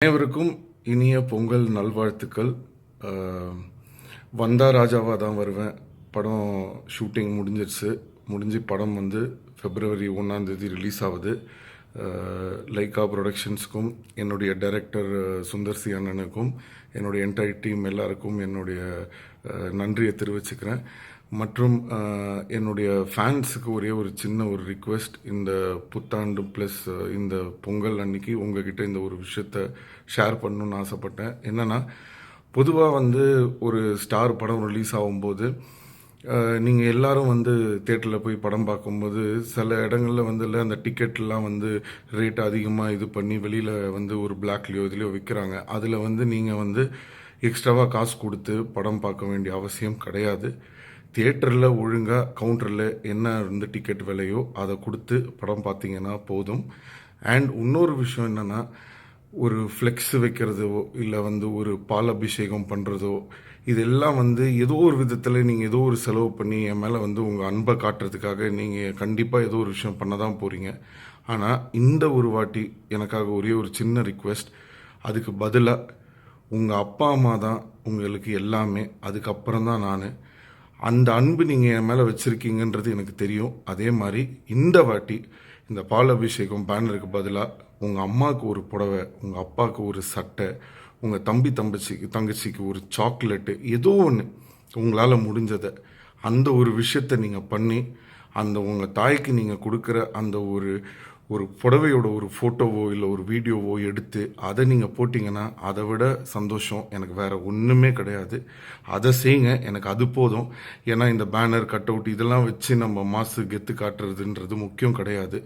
அனைவருக்கும் இனிய பொங்கல் நல்வாழ்த்துக்கள். வந்தா ராஜாவாக தான் வருவேன். படம் ஷூட்டிங் முடிஞ்சிருச்சு. முடிஞ்சு படம் வந்து ஃபெப்ரவரி ஒன்றாந்தேதி ரிலீஸ் ஆகுது. அஹ், லைகா ப்ரொடக்ஷன்ஸ்க்கும் என்னுடைய டைரக்டர் சுந்தர் சி அண்ணனுக்கும் என்னுடைய என்டையர் டீம் எல்லாருக்கும் என்னுடைய நன்றியை தெரிவிச்சுக்கிறேன். மற்றும் என்னுடைய ஃபேன்ஸுக்கு ஒரே ஒரு சின்ன ஒரு ரிக்வெஸ்ட் இந்த புத்தாண்டு ப்ளஸ் இந்த பொங்கல் அன்னைக்கு உங்ககிட்ட இந்த ஒரு விஷயத்த ஷேர் பண்ணணும்னு ஆசைப்பட்டேன். என்னென்னா பொதுவாக வந்து ஒரு ஸ்டார் படம் ரிலீஸ் ஆகும்போது நீங்கள் எல்லாரும் வந்து தேட்டரில் போய் படம் பார்க்கும்போது சில இடங்களில் வந்து இல்லை அந்த டிக்கெட்லாம் வந்து ரேட் அதிகமாக இது பண்ணி வெளியில் வந்து ஒரு பிளாக்லேயோ இதுலேயோ விற்கிறாங்க அதில் வந்து நீங்கள் வந்து எக்ஸ்ட்ராவாக காசு கொடுத்து படம் பார்க்க வேண்டிய அவசியம் கிடையாது. தியேட்டரில் ஒழுங்காக கவுண்டரில் என்ன இருந்து டிக்கெட் விலையோ அதை கொடுத்து படம் பார்த்தீங்கன்னா போதும். அண்ட் இன்னொரு விஷயம் என்னென்னா ஒரு ஃப்ளெக்ஸ் வைக்கிறதோ இல்லை வந்து ஒரு பால் அபிஷேகம் பண்ணுறதோ இதெல்லாம் வந்து ஏதோ ஒரு விதத்தில் நீங்கள் ஏதோ ஒரு செலவு பண்ணி என் மேலே வந்து உங்கள் அன்பை காட்டுறதுக்காக நீங்கள் கண்டிப்பாக ஏதோ ஒரு விஷயம் பண்ண தான் போகிறீங்க ஆனால் இந்த ஒரு வாட்டி எனக்காக ஒரே ஒரு சின்ன ரிக்வெஸ்ட் அதுக்கு பதிலாக உங்கள் அப்பா அம்மா தான் உங்களுக்கு எல்லாமே. அதுக்கப்புறம் தான் நான். அந்த அன்பு நீங்கள் என் மேலே வச்சுருக்கீங்கன்றது எனக்கு தெரியும். அதே மாதிரி இந்த வாட்டி இந்த பால் அபிஷேகம் பேனருக்கு பதிலாக உங்கள் அம்மாவுக்கு ஒரு புடவை உங்கள் அப்பாவுக்கு ஒரு சட்டை உங்கள் தம்பி தம்பச்சிக்கு தங்கச்சிக்கு ஒரு சாக்லேட்டு ஏதோ ஒன்று உங்களால் முடிஞ்சதை அந்த ஒரு விஷயத்தை நீங்கள் பண்ணி அந்த உங்கள் தாய்க்கு நீங்கள் கொடுக்குற அந்த ஒரு ஒரு புடவையோட ஒரு ஃபோட்டோவோ இல்லை ஒரு வீடியோவோ எடுத்து அதை நீங்கள் போட்டிங்கன்னா அதை விட சந்தோஷம். எனக்கு வேறு ஒன்றுமே கிடையாது. அதை செய்யுங்க. எனக்கு அது போதும். ஏன்னா இந்த பேனர் கட் அவுட் இதெல்லாம் வச்சு நம்ம மாசு கெத்து காட்டுறதுன்றது முக்கியம் கிடையாது.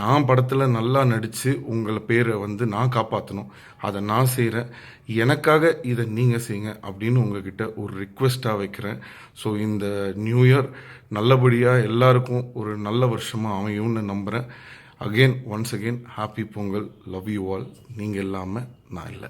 நான் படத்தில் நல்லா நடித்து உங்களை பேரை வந்து நான் காப்பாற்றணும் அதை நான் செய்கிறேன் எனக்காக இதை நீங்கள் செய்யுங்க அப்படின்னு உங்ககிட்ட ஒரு ரிக்வெஸ்ட்டாக வைக்கிறேன். ஸோ இந்த நியூ இயர் நல்லபடியாக எல்லாருக்கும் ஒரு நல்ல வருஷமாக அமையும்னு நம்புகிறேன் again once again happy Pongal love you all நீங்கள் இல்லாமல் நான் இல்லை.